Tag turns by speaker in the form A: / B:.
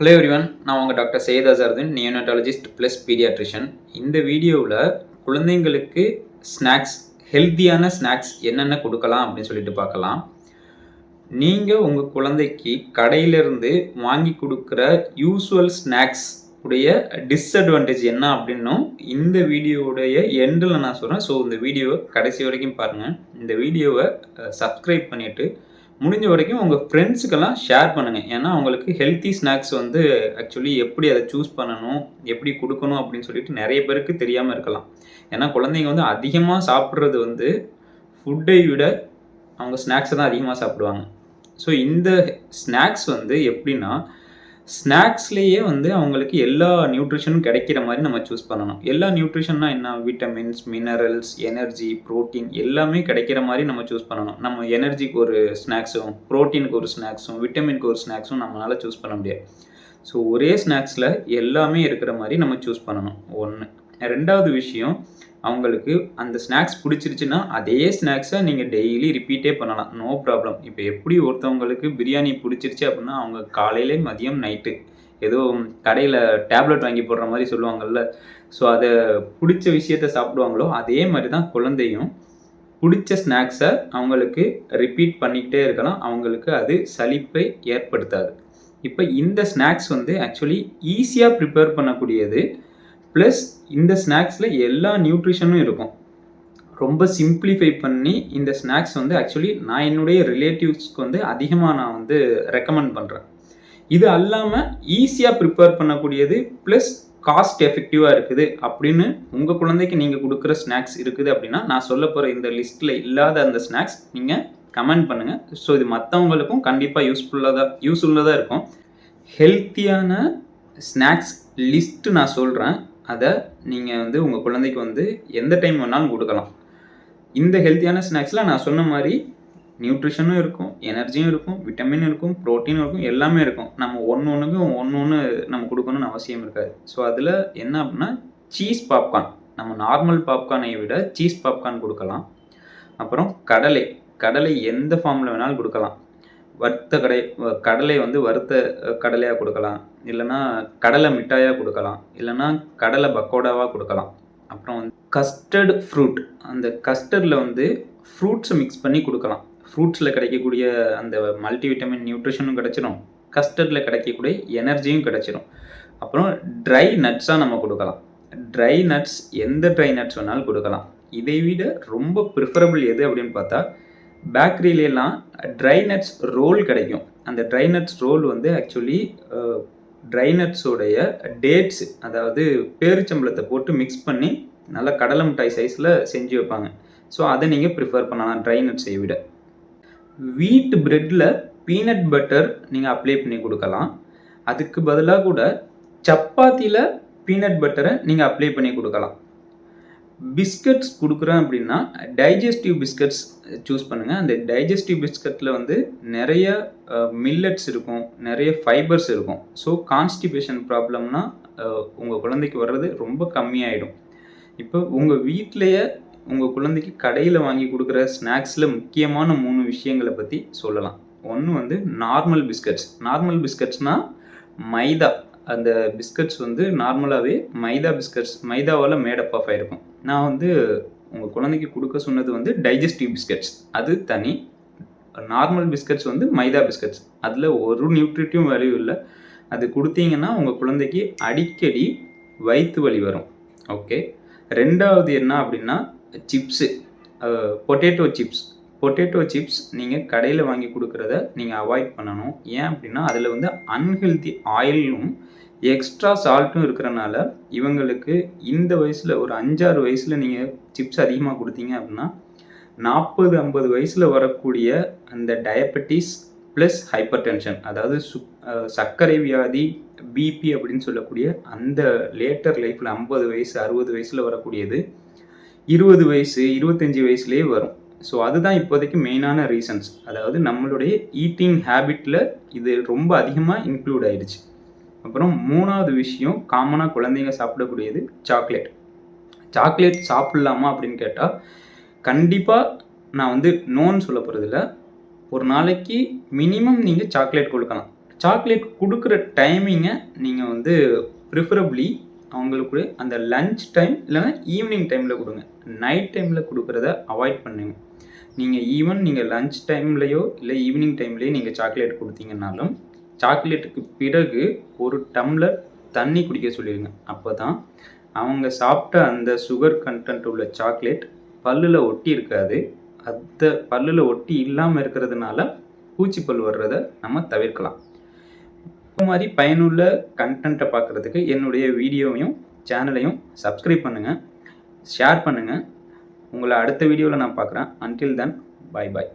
A: Hello everyone நான் உங்கள் doctor Syed Azharuddin neonatologist plus paediatrician இந்த வீடியோவில் குழந்தைங்களுக்கு ஸ்நாக்ஸ் ஹெல்த்தியான ஸ்நாக்ஸ் என்னென்ன கொடுக்கலாம் அப்படின்னு சொல்லிட்டு பார்க்கலாம். நீங்கள் உங்கள் குழந்தைக்கு கடையிலிருந்து வாங்கி கொடுக்குற யூஸ்வல் ஸ்நாக்ஸ் உடைய டிஸ்அட்வான்டேஜ் என்ன அப்படின்னும் இந்த வீடியோவுடைய எண்டில் நான் சொல்கிறேன் ஸோ இந்த வீடியோவை கடைசி வரைக்கும் பாருங்கள் இந்த வீடியோவை சப்ஸ்கிரைப் பண்ணிவிட்டு முடிஞ்ச வரைக்கும் உங்கள் ஃப்ரெண்ட்ஸுக்கெல்லாம் ஷேர் பண்ணுங்கள் ஏன்னா அவங்களுக்கு ஹெல்த்தி ஸ்நாக்ஸ் வந்து ஆக்சுவலி எப்படி அதை சூஸ் பண்ணணும் எப்படி கொடுக்கணும் அப்படின்னு சொல்லிட்டு நிறைய பேருக்கு தெரியாமல் இருக்கலாம். ஏன்னா குழந்தைங்க வந்து அதிகமாக சாப்பிட்றது வந்து ஃபுட்டை விட அவங்க ஸ்நாக்ஸை தான் அதிகமாக சாப்பிடுவாங்க. ஸோ இந்த ஸ்நாக்ஸ் வந்து எப்படின்னா ஸ்நாக்ஸ்லேயே வந்து அவங்களுக்கு எல்லா நியூட்ரிஷனும் கிடைக்கிற மாதிரி நம்ம சூஸ் பண்ணணும். எல்லா நியூட்ரிஷன்னா என்ன? விட்டமின்ஸ் மினரல்ஸ் எனர்ஜி ப்ரோட்டீன் எல்லாமே கிடைக்கிற மாதிரி நம்ம சூஸ் பண்ணணும். நம்ம எனர்ஜிக்கு ஒரு ஸ்நாக்ஸும் ப்ரோட்டீனுக்கு ஒரு ஸ்நாக்ஸும் விட்டமினுக்கு ஒரு ஸ்நாக்ஸும் நம்மளால் சூஸ் பண்ண முடியாது. ஸோ ஒரே ஸ்நாக்ஸில் எல்லாமே இருக்கிற மாதிரி நம்ம சூஸ் பண்ணணும். ஒன்று ரெண்டாவது விஷயம் அவங்களுக்கு அந்த ஸ்நாக்ஸ் பிடிச்சிருச்சுன்னா அதே ஸ்நாக்ஸை நீங்கள் டெய்லி ரிப்பீட்டே பண்ணலாம். நோ ப்ராப்ளம் இப்போ எப்படி ஒருத்தவங்களுக்கு பிரியாணி பிடிச்சிருச்சு அப்படின்னா அவங்க காலையிலே மதியம் நைட்டு ஏதோ கடையில் டேப்லெட் வாங்கி போடுற மாதிரி சொல்லுவாங்கல்ல. ஸோ அதை பிடிச்ச விஷயத்த சாப்பிடுவாங்களோ அதே மாதிரி தான் குழந்தையும் பிடிச்ச ஸ்நாக்ஸை அவங்களுக்கு ரிப்பீட் பண்ணிக்கிட்டே இருக்கலாம். அவங்களுக்கு அது சலிப்பை ஏற்படுத்தாது. இப்போ இந்த ஸ்நாக்ஸ் வந்து ஆக்சுவலி ஈஸியாக ப்ரிப்பேர் பண்ணக்கூடியது ப்ளஸ் இந்த ஸ்நாக்ஸில் எல்லா நியூட்ரிஷனும் இருக்கும். ரொம்ப சிம்பிளிஃபை பண்ணி இந்த ஸ்நாக்ஸ் வந்து ஆக்சுவலி நான் என்னுடைய ரிலேட்டிவ்ஸ்க்கு வந்து அதிகமாக நான் வந்து ரெக்கமெண்ட் பண்ணுறேன் இது அல்லாமல் ஈஸியாக ப்ரிப்பேர் பண்ணக்கூடியது ப்ளஸ் காஸ்ட் எஃபெக்டிவாக இருக்குது. அப்படின்னு உங்கள் குழந்தைக்கு நீங்கள் கொடுக்குற ஸ்நாக்ஸ் இருக்குது அப்படின்னா நான் சொல்ல போகிற இந்த லிஸ்ட்டில் இல்லாத அந்த ஸ்நாக்ஸ் நீங்கள் கமெண்ட் பண்ணுங்கள் ஸோ இது மற்றவங்களுக்கும் கண்டிப்பாக யூஸ்ஃபுல்லாக தான் யூஸ்ஃபுல்லாக இருக்கும். ஹெல்த்தியான ஸ்நாக்ஸ் லிஸ்ட்டு நான் சொல்கிறேன் அதை நீங்கள் வந்து உங்கள் குழந்தைக்கு வந்து எந்த டைம் வேணாலும் கொடுக்கலாம். இந்த ஹெல்த்தியான ஸ்நாக்ஸில் நான் சொன்ன மாதிரி நியூட்ரிஷனும் இருக்கும் எனர்ஜியும் இருக்கும் விட்டமின் இருக்கும் ப்ரோட்டீனும் இருக்கும் எல்லாமே இருக்கும். நம்ம ஒன்று ஒன்றுக்கும் ஒன்று ஒன்று நம்ம கொடுக்கணும்னு அவசியம் இருக்காது. ஸோ அதில் என்ன அப்படின்னா சீஸ் பாப்கார்ன் நம்ம நார்மல் பாப்கார்னை விட சீஸ் பாப்கார்ன் கொடுக்கலாம். அப்புறம் கடலை. கடலை எந்த ஃபார்மில் வேணாலும் கொடுக்கலாம். வறுத்த கடை கடலை வந்து வறுத்த கடலையாக கொடுக்கலாம். இல்லைன்னா கடலை மிட்டாயாக கொடுக்கலாம். இல்லைன்னா கடலை பக்கோடாவாக கொடுக்கலாம். அப்புறம் வந்து கஸ்டர்டு ஃப்ரூட் அந்த கஸ்டர்டில் வந்து ஃப்ரூட்ஸை மிக்ஸ் பண்ணி கொடுக்கலாம். ஃப்ரூட்ஸில் கிடைக்கக்கூடிய அந்த மல்டிவிட்டமின் நியூட்ரிஷனும் கிடச்சிரும். கஸ்டர்டில் கிடைக்கக்கூடிய எனர்ஜியும் கிடச்சிரும். அப்புறம் ட்ரை நட்ஸாக நம்ம கொடுக்கலாம். ட்ரை நட்ஸ் எந்த ட்ரை நட்ஸ் வேணாலும் கொடுக்கலாம். இதை விட ரொம்ப ப்ரிஃபரபிள் எது அப்படின்னு பார்த்தா பேக்கரியிலலாம் ட்ரை நட்ஸ் ரோல் கிடைக்கும். அந்த ட்ரை நட்ஸ் ரோல் வந்து ஆக்சுவலி ட்ரை நட்ஸோடைய டேட்ஸ் அதாவது பேரிச்சம்பளத்தை போட்டு மிக்ஸ் பண்ணி நல்லா கடலை மிட்டாய் சைஸில் செஞ்சு வைப்பாங்க. ஸோ அதை நீங்கள் ப்ரிஃபர் பண்ணலாம் ட்ரை நட்ஸை விட. வீட் ப்ரெட்டில் பீனட் பட்டர் நீங்கள் அப்ளை பண்ணி கொடுக்கலாம். அதுக்கு பதிலாக கூட சப்பாத்தியில் பீனட் பட்டரை நீங்கள் அப்ளை பண்ணி கொடுக்கலாம். பிஸ்கட்ஸ் கொடுக்குறேன் அப்படின்னா டைஜஸ்டிவ் பிஸ்கட்ஸ் சூஸ் பண்ணுங்கள் அந்த டைஜஸ்டிவ் பிஸ்கட்டில் வந்து நிறைய மில்லட்ஸ் இருக்கும். நிறைய ஃபைபர்ஸ் இருக்கும். ஸோ கான்ஸ்டிபேஷன் ப்ராப்ளம்னா உங்கள் குழந்தைக்கு வர்றது ரொம்ப கம்மியாயிடும். இப்போ உங்கள் வீட்டிலையே உங்கள் குழந்தைக்கு கடையில் வாங்கி கொடுக்குற ஸ்நாக்ஸில் முக்கியமான மூணு விஷயங்களை பற்றி சொல்லலாம். ஒன்று வந்து நார்மல் பிஸ்கட்ஸ் நார்மல் பிஸ்கட்ஸ்னால் மைதா. அந்த பிஸ்கட்ஸ் வந்து நார்மலாகவே மைதா பிஸ்கட்ஸ் மைதாவால் மேடப் ஆஃப் ஆகிருக்கும் நான் வந்து உங்கள் குழந்தைக்கு கொடுக்க சொன்னது வந்து டைஜஸ்டிவ் பிஸ்கட்ஸ் அது தனி. நார்மல் பிஸ்கட்ஸ் வந்து மைதா பிஸ்கட்ஸ் அதில் ஒரு நியூட்ரிட்டிவ் வேல்யூ இல்லை. அது கொடுத்தீங்கன்னா உங்கள் குழந்தைக்கு அடிக்கடி வயிற்று வலி வரும். ஓகே ரெண்டாவது என்ன அப்படின்னா chips potato chips potato chips நீங்கள் கடையில் வாங்கி கொடுக்குறத நீங்கள் அவாய்ட் பண்ணணும். ஏன் அப்படின்னா அதில் வந்து அன்ஹெல்தி ஆயிலும் எக்ஸ்ட்ரா சால்ட்டும் இருக்கிறனால இவங்களுக்கு இந்த வயசில் ஒரு அஞ்சாறு வயசில் நீங்கள் சிப்ஸ் அதிகமாக கொடுத்தீங்க அப்படின்னா நாற்பது ஐம்பது வயசில் வரக்கூடிய அந்த டயபெட்டிஸ் ப்ளஸ் ஹைப்பர் டென்ஷன் அதாவது சு சர்க்கரை வியாதி பிபி அப்படின்னு சொல்லக்கூடிய அந்த லேட்டர் லைஃப்பில் ஐம்பது வயசு அறுபது வயசில் வரக்கூடியது இருபது வயசு இருபத்தஞ்சி வயசுலேயே வரும். ஸோ அதுதான் இப்போதைக்கு மெயினான ரீசன்ஸ் அதாவது நம்மளுடைய ஈட்டிங் ஹேபிட்டில் இது ரொம்ப அதிகமாக இன்க்ளூட் ஆயிடுச்சு. அப்புறம் மூணாவது விஷயம் காமனாக குழந்தைங்க சாப்பிடக்கூடியது சாக்லேட் சாக்லேட் சாப்பிட்லாமா அப்படின்னு கேட்டால் கண்டிப்பாக நான் வந்து நோன்னு சொல்ல போகிறதில்ல ஒரு நாளைக்கு மினிமம் நீங்கள் சாக்லேட் கொடுக்கலாம். சாக்லேட் கொடுக்குற டைமிங்கை நீங்கள் வந்து ப்ரிஃபரபிளி அவங்களுக்கு அந்த லஞ்ச் டைம் இல்லைன்னா ஈவினிங் டைமில் கொடுங்க. நைட் டைமில் கொடுக்குறத அவாய்ட் பண்ணுங்க. நீங்கள் ஈவன் நீங்கள் லஞ்ச் டைம்லேயோ இல்லை ஈவினிங் டைம்லேயோ நீங்கள் சாக்லேட் கொடுத்தீங்கன்னாலும் சாக்லேட்டுக்கு பிறகு ஒரு டம்ளர் தண்ணி குடிக்க சொல்லிடுங்க அப்போ தான் அவங்க சாப்பிட்ட அந்த சுகர் கண்டென்ட் உள்ள சாக்லேட் பல்லில் ஒட்டி இருக்காது. அந்த பல்லில் ஒட்டி இல்லாமல் இருக்கிறதுனால பூச்சிப்பல் வர்றதை நம்ம தவிர்க்கலாம். இந்த மாதிரி பயனுள்ள கண்டென்ட்டை பார்க்குறதுக்கு என்னுடைய வீடியோவையும் சேனலையும் சப்ஸ்கிரைப் பண்ணுங்கள் ஷேர் பண்ணுங்கள் உங்களை அடுத்த வீடியோவில் நான் பார்க்குறேன். Until then bye bye